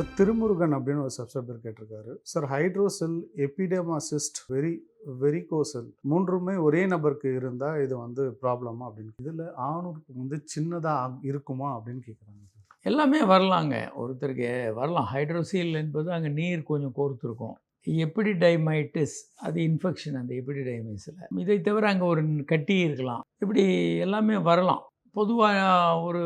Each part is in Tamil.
சார் திருமுருகன் அப்படின்னு ஒரு சப்ஸ்கிரைபர் கேட்டிருக்காரு. Sir hydrocele epididymitis very varicocele மூன்றுமே ஒரே நபருக்கு இருந்தால் இது வந்து ப்ராப்ளமா அப்படின்னு இதில் ஆணூருக்கு வந்து சின்னதாக இருக்குமா அப்படின்னு கேட்குறாங்க எல்லாமே வரலாங்க. ஒருத்தருக்கு வரலாம். ஹைட்ரோசீல் என்பது அங்கே நீர் கொஞ்சம் கோர்த்துருக்கும். எப்படி டைமைட்டிஸ் அது இன்ஃபெக்ஷன் அந்த எப்படி டைமைஸில் இதை தவிர அங்கே ஒரு கட்டி இருக்கலாம். இப்படி எல்லாமே வரலாம். பொதுவாக ஒரு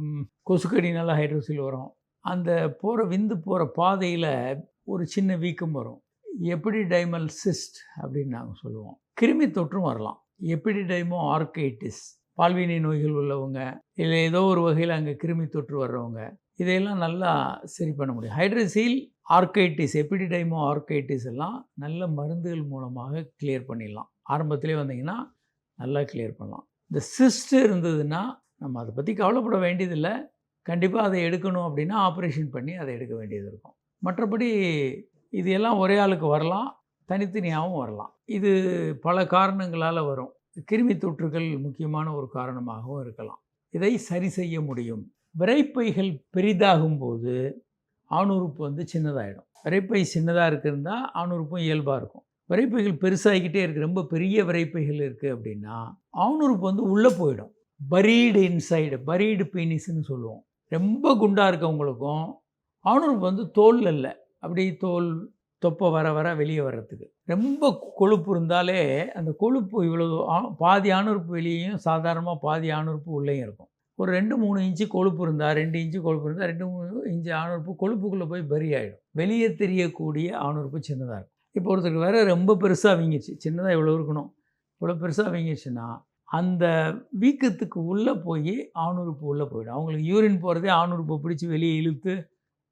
ம், கொசுக்கடினால ஹைட்ரோசீல் வரும். அந்த போகிற விந்து போகிற பாதையில் ஒரு சின்ன வீக்கம் வரும். எப்படி டைமல் சிஸ்ட் அப்படின்னு நாங்கள் சொல்லுவோம். கிருமி தொற்றும் வரலாம். எப்படி டைமோ ஆர்கைட்டிஸ் பால்வினை நோய்கள் உள்ளவங்க இல்லை ஏதோ ஒரு வகையில் அங்கே கிருமி தொற்று வர்றவங்க இதையெல்லாம் நல்லா சரி பண்ண முடியும். ஹைட்ரசீல் ஆர்கைட்டிஸ் எப்பிடிடைமோ ஆர்கைட்டிஸ் எல்லாம் நல்ல மருந்துகள் மூலமாக கிளியர் பண்ணிடலாம். ஆரம்பத்திலே வந்தீங்கன்னா நல்லா கிளியர் பண்ணலாம். இந்த சிஸ்ட் இருந்ததுன்னா நம்ம அதை பற்றி கவலைப்பட வேண்டியதில்லை. கண்டிப்பாக அதை எடுக்கணும் அப்படின்னா ஆப்ரேஷன் பண்ணி அதை எடுக்க வேண்டியது இருக்கும். மற்றபடி இது எல்லாம் ஒரே ஆளுக்கு வரலாம் தனித்தனியாகவும் வரலாம். இது பல காரணங்களால் வரும். கிருமி தொற்றுகள் முக்கியமான ஒரு காரணமாகவும் இருக்கலாம். இதை சரி செய்ய முடியும். விரைப்பைகள் பெரிதாகும் போது ஆணுறுப்பு வந்து சின்னதாகிடும் விரைப்பை சின்னதாக இருக்குன்னா ஆணுறுப்பும் இயல்பாக இருக்கும். விரைப்பைகள் பெருசாகிக்கிட்டே இருக்குது ரொம்ப பெரிய விரைப்பைகள் இருக்குது அப்படின்னா ஆணுறுப்பு வந்து உள்ளே போயிடும். பரீடு இன்சைடு பரீடு பீனிஸ்ன்னு சொல்லுவோம். ரொம்ப குண்டாக இருக்கவங்களுக்கும் ஆணுறுப்பு வந்து தோல் இல்லை அப்படி தோல் தொப்பை வர வர வெளியே வர்றதுக்கு. ரொம்ப கொழுப்பு இருந்தாலே அந்த கொழுப்பு இவ்வளோ ஆ- பாதி ஆணுறுப்பு வெளியேயும் சாதாரணமாக பாதி ஆணுறுப்பு உள்ளேயும் இருக்கும். ஒரு ரெண்டு மூணு இன்ச்சு கொழுப்பு இருந்தால் ரெண்டு இன்ச்சு கொழுப்பு இருந்தால் ரெண்டு மூணு இன்ச்சு ஆணுறுப்பு கொழுப்புக்குள்ளே போய் பரி ஆகிடும் வெளியே தெரியக்கூடிய ஆணுறுப்பு சின்னதாக இருக்கும். இப்போ ஒருத்தருக்கு வேறு ரொம்ப பெருசாக வீங்கிடுச்சு சின்னதாக இவ்வளோ இருக்கணும். இவ்வளோ பெருசாக வீங்கிடுச்சுன்னா அந்த வீக்கத்துக்கு உள்ளே போய் ஆணுறுப்பு உள்ளே போயிடும். அவங்களுக்கு யூரின் போகிறதே ஆணுறுப்பை பிடிச்சி வெளியே இழுத்து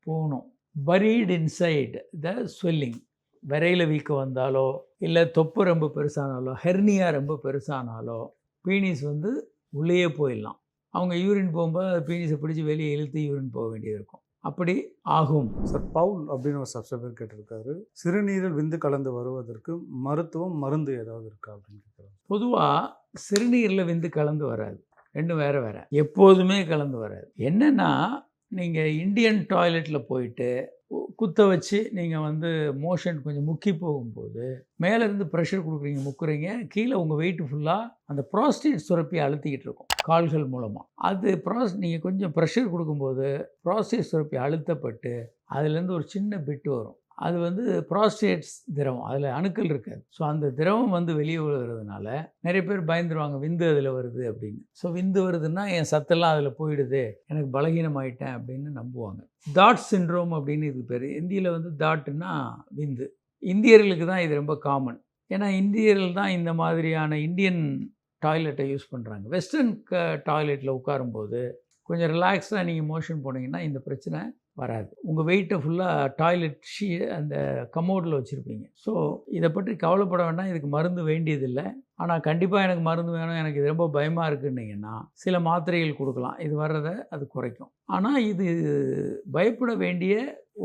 போகணும். பரீட் இன்சைட் த ஸ்வெல்லிங் விரையில் வீக்கம் வந்தாலோ இல்லை தொப்பு ரொம்ப பெருசானாலோ ஹெர்னியா ரொம்ப பெருசானாலோ பீனிஸ் வந்து உள்ளேயே போயிடலாம். அவங்க யூரின் போகும்போது அது பீனிஸை பிடிச்சி வெளியே இழுத்து யூரின் போக வேண்டியது இருக்கும். அப்படி ஆகும். சார் பவுல் அப்படின்னு ஒரு சப்ஸ்கிரைபர் கேட்டிருக்காரு. சிறுநீரில் விந்து கலந்து வருவதற்கு மருத்துவம் மருந்து ஏதாவது இருக்கா அப்படின்னு கேட்குறாங்க பொதுவாக சிறுநீரில் விந்து கலந்து வராது. ரெண்டும் வேறு வேறு. எப்போதுமே கலந்து வராது. என்னென்னா நீங்கள் இந்தியன் டாய்லெட்டில் போயிட்டு கு- குத்த வச்சு நீங்கள் வந்து மோஷன் கொஞ்சம் முக்கி போகும்போது மேலேருந்து ப்ரெஷர் கொடுக்குறீங்க முக்குறீங்க கீழே உங்கள் வெயிட் ஃபுல்லாக அந்த ப்ராஸ்டேட் சுரப்பி அழுத்திக்கிட்டு இருக்கும் கால்கள் மூலமாக அது ப்ராஸ் நீங்கள் கொஞ்சம் ப்ரெஷர் கொடுக்கும்போது ப்ராஸ்டேட் சுரப்பி அழுத்தப்பட்டு அதுலேருந்து ஒரு சின்ன பிட்டு வரும். அது வந்து ப்ராஸ்டேட்ஸ் திரவம் அதில் அணுக்கள் இருக்காது. ஸோ அந்த திரவம் வந்து வெளியே விழுகிறதுனால நிறைய பேர் பயந்துருவாங்க விந்து அதில் வருது அப்படின்னு. ஸோ விந்து வருதுன்னா என் சத்தெல்லாம் அதில் போயிடுது எனக்கு பலகீனமாயிட்டேன் அப்படின்னு நம்புவாங்க. தாட் சிண்ட்ரோம் அப்படின்னு இதுக்கு பேர். இந்தியில் வந்து தாட்டுன்னா விந்து இந்தியர்களுக்கு தான் இது ரொம்ப காமன் ஏன்னா இந்தியர்கள் தான் இந்த மாதிரியான இந்தியன் டாய்லெட்டை யூஸ் பண்ணுறாங்க வெஸ்டர்ன் க டாய்லெட்டில் உட்காரும்போது கொஞ்சம் ரிலாக்ஸாக நீங்கள் மோஷன் போனீங்கன்னா இந்த பிரச்சனை வராது. உங்கள் வெயிட்டை ஃபுல்லாக டாய்லெட் ஷீ அந்த கமோடில் வச்சுருப்பீங்க. ஸோ இதை பற்றி கவலைப்பட வேண்டாம். இதுக்கு மருந்து வேண்டியதில்லை. ஆனால் கண்டிப்பாக எனக்கு மருந்து வேணும். எனக்கு இது ரொம்ப பயமாக இருக்குன்னீங்கன்னா சில மாத்திரைகள் கொடுக்கலாம். இது வர்றதை அது குறைக்கும். ஆனால் இது பயப்பட வேண்டிய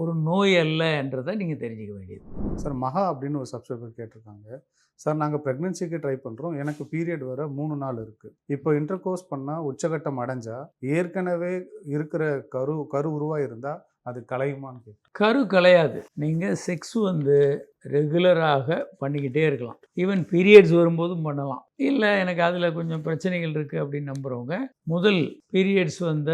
ஒரு நோய் அல்லன்றதை நீங்கள் தெரிஞ்சுக்க வேண்டியது. சார் மகா அப்படின்னு ஒரு சப்ஸ்கிரைபர் கேட்டிருக்காங்க. சார் நாங்கள் ப்ரெக்னென்சிக்கு ட்ரை பண்ணுறோம் எனக்கு பீரியட் வர மூணு நாள் இருக்குது இப்போ இன்டர்கோர்ஸ் பண்ணால் உச்சகட்டம் அடைஞ்சால் ஏற்கனவே இருக்கிற கரு கரு உருவாக இருந்தால் அது கலையுமான்னு கேட்டு கரு கலையாது. நீங்கள் செக்ஸ் வந்து ரெகுலராக பண்ணிக்கிட்டே இருக்கலாம். ஈவன் பீரியட்ஸ் வரும்போதும் பண்ணலாம். இல்லை எனக்கு அதில் கொஞ்சம் பிரச்சனைகள் இருக்குது அப்படின்னு நம்புகிறவங்க முதல் பீரியட்ஸ் வந்த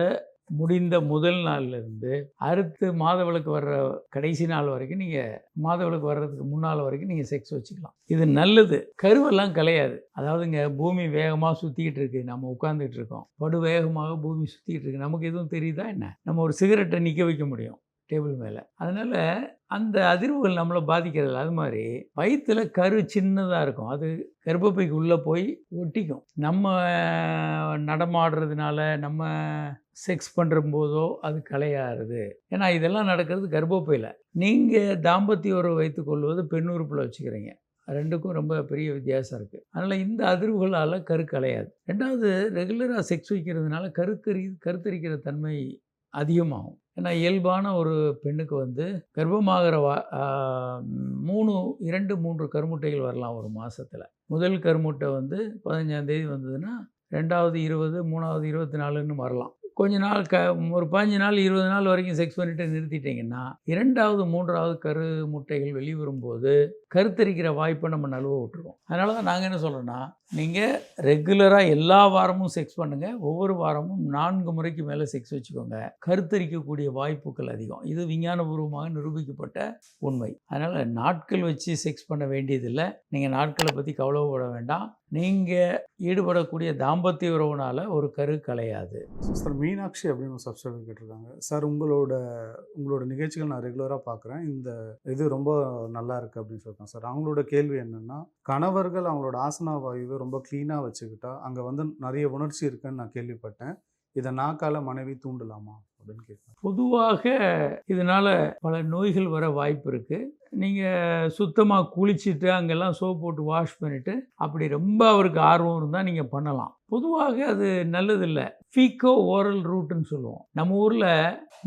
முடிந்த முதல் நாள்லேருந்து அடுத்து மாதவளுக்கு வர்ற கடைசி நாள் வரைக்கும் நீங்கள் மாதவளுக்கு வர்றதுக்கு முன்னால் வரைக்கும் நீங்கள் செக்ஸ் வச்சுக்கலாம். இது நல்லது. கருவெல்லாம் கலையாது. அதாவதுங்க பூமி வேகமாக சுற்றிக்கிட்டு இருக்கு. நம்ம உட்காந்துட்டு இருக்கோம். படு வேகமாக பூமி சுற்றிக்கிட்டு இருக்கு. நமக்கு எதுவும் தெரியுதா என்ன? நம்ம ஒரு சிகரெட்டை நிற்க வைக்க முடியும். டேபிள் மேலே. அதனால் அந்த அதிர்வுகள் நம்மளை பாதிக்கிறதில்ல அது மாதிரி வயிற்றில் கரு சின்னதாக இருக்கும். அது கர்ப்பப்பைக்கு உள்ளே போய் ஒட்டிக்கும். நம்ம நடமாடுறதுனால நம்ம செக்ஸ் பண்ணுற போதோ அது கலையாறுது ஏன்னா இதெல்லாம் நடக்கிறது கர்ப்பப்பையில். நீங்கள் தாம்பத்திய உறவு வைத்து கொள்வது பெண் உறுப்பில் வச்சுக்கிறீங்க. ரெண்டுக்கும் ரொம்ப பெரிய வித்தியாசம் இருக்குது அதனால் இந்த அதிர்வுகளால் கரு கலையாது ரெண்டாவது ரெகுலராக செக்ஸ் வைக்கிறதுனால கருக்கறி கருத்தரிக்கிற தன்மை அதிகமாகும். ஏன்னா இயல்பான ஒரு பெண்ணுக்கு வந்து கர்ப்பமாகிற வா மூணு இரண்டு மூன்று கருமுட்டைகள் வரலாம் ஒரு மாதத்தில் முதல் கருமுட்டை வந்து பதினஞ்சாந்தேதி வந்ததுன்னா ரெண்டாவது இருபது மூணாவது இருபத்தி நாலுன்னு வரலாம். கொஞ்ச நாள் க ஒரு பதினஞ்சு நாள் இருபது நாள் வரைக்கும் செக்ஸ் பண்ணிட்டு நிறுத்திட்டிங்கன்னா இரண்டாவது மூன்றாவது கரு முட்டைகள் வெளிவரும்போது கருத்தரிக்கிற வாய்ப்பை நம்ம நழுவ விட்டுருவோம். அதனால தான் நாங்கள் என்ன சொல்கிறோன்னா நீங்கள் ரெகுலராக எல்லா வாரமும் செக்ஸ் பண்ணுங்கள் ஒவ்வொரு வாரமும் நான்கு முறைக்கு மேலே செக்ஸ் வச்சுக்கோங்க. கருத்தரிக்கக்கூடிய வாய்ப்புகள் அதிகம். இது விஞ்ஞானபூர்வமாக நிரூபிக்கப்பட்ட உண்மை. அதனால் நாட்கள் வச்சு செக்ஸ் பண்ண வேண்டியதில்லை. நீங்கள் நாட்களை பற்றி கவலைப்பட வேண்டாம். நீங்கள் ஈடுபடக்கூடிய தாம்பத்திய உறவுனால் ஒரு கரு கலையாது. சார் மீனாட்சி அப்படின்னு ஒரு சப்ஸ்கிரைபர் கேட்டிருக்காங்க. சார் உங்களோட உங்களோட நிகழ்ச்சிகள் நான் ரெகுலராக பார்க்குறேன். இந்த இது ரொம்ப நல்லா இருக்குது அப்படின்னு சொல்லியிருக்காங்க சார். அவங்களோட கேள்வி என்னென்னா கணவர்கள் அவங்களோட ஆசனா வாயுவை ரொம்ப க்ளீனாக வச்சுக்கிட்டா அங்கே வந்து நிறைய உணர்ச்சி இருக்குன்னு நான் கேள்விப்பட்டேன். இதை நாக்கால மனைவி தூண்டலாமா அப்படின்னு கேட்டேன். பொதுவாக இதனால் பல நோய்கள் வர வாய்ப்பு இருக்குது நீங்கள் சுத்தமாக குளிச்சுட்டு அங்கெல்லாம் சோப் போட்டு வாஷ் பண்ணிவிட்டு அப்படி ரொம்ப அவருக்கு ஆர்வம் இருந்தால் நீங்கள் பண்ணலாம். பொதுவாக அது நல்லதில்லை. ஃபீக்கோ ஓரல் ரூட்டுன்னு சொல்லுவோம். நம்ம ஊரில்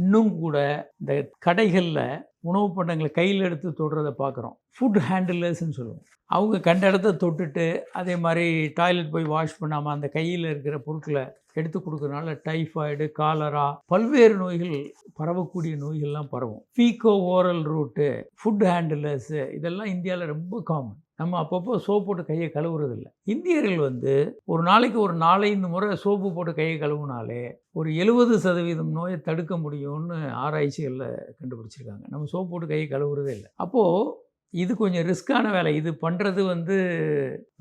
இன்னும் கூட இந்த கடைகளில் உணவு பண்டங்களை கையில் எடுத்து தொடுறதை பார்க்குறோம். ஃபுட் ஹேண்டிலர்ஸ்னு சொல்லுவோம். அவங்க கண்ட இடத்த தொட்டுட்டு அதே மாதிரி டாய்லெட் போய் வாஷ் பண்ணாமல் அந்த கையில் இருக்கிற பொருட்களை எடுத்து கொடுக்கறனால டைஃபாய்டு காலரா பல்வேறு நோய்கள் பரவக்கூடிய நோய்கள்லாம் பரவும். Faeco oral route food handlers இதெல்லாம் இந்தியாவில் ரொம்ப காமன் நம்ம அப்பப்போ சோப்பு போட்டு கையை கழுவுறதில்ல. இந்தியர்கள் வந்து ஒரு நாளைக்கு ஒரு நாலஞ்சு முறை சோப்பு போட்டு கையை கழுவுனாலே ஒரு எழுபது சதவீதம் நோயை தடுக்க முடியும்னு ஆராய்ச்சிகளில் கண்டுபிடிச்சிருக்காங்க. நம்ம சோப்பு போட்டு கையை கழுவுறதே இல்லை. அப்போது இது கொஞ்சம் ரிஸ்க்கான வேலை. இது பண்ணுறது வந்து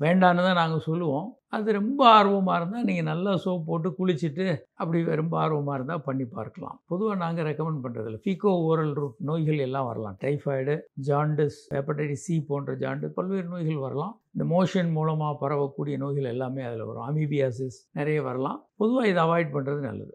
வேண்டான்னு தான் நாங்கள் சொல்லுவோம். அது ரொம்ப ஆர்வமாக இருந்தால் நீங்கள் நல்லா சோப் போட்டு குளிச்சுட்டு அப்படி ரொம்ப ஆர்வமாக இருந்தால் பண்ணி பார்க்கலாம். பொதுவாக நாங்கள் ரெக்கமெண்ட் பண்ணுறதில்ல ஃபீகோ ஓரல் ரூட் நோய்கள் எல்லாம் வரலாம். டைஃபாய்டு ஜாண்டிஸ் ஹெப்படைட்டிஸ் சி போன்ற ஜாண்டிஸ் பல்வேறு நோய்கள் வரலாம். இந்த மோஷன் மூலமாக பரவக்கூடிய நோய்கள் எல்லாமே அதில் வரும். அமீபியாசிஸ் நிறைய வரலாம். பொதுவாக இதை அவாய்ட் பண்ணுறது நல்லது.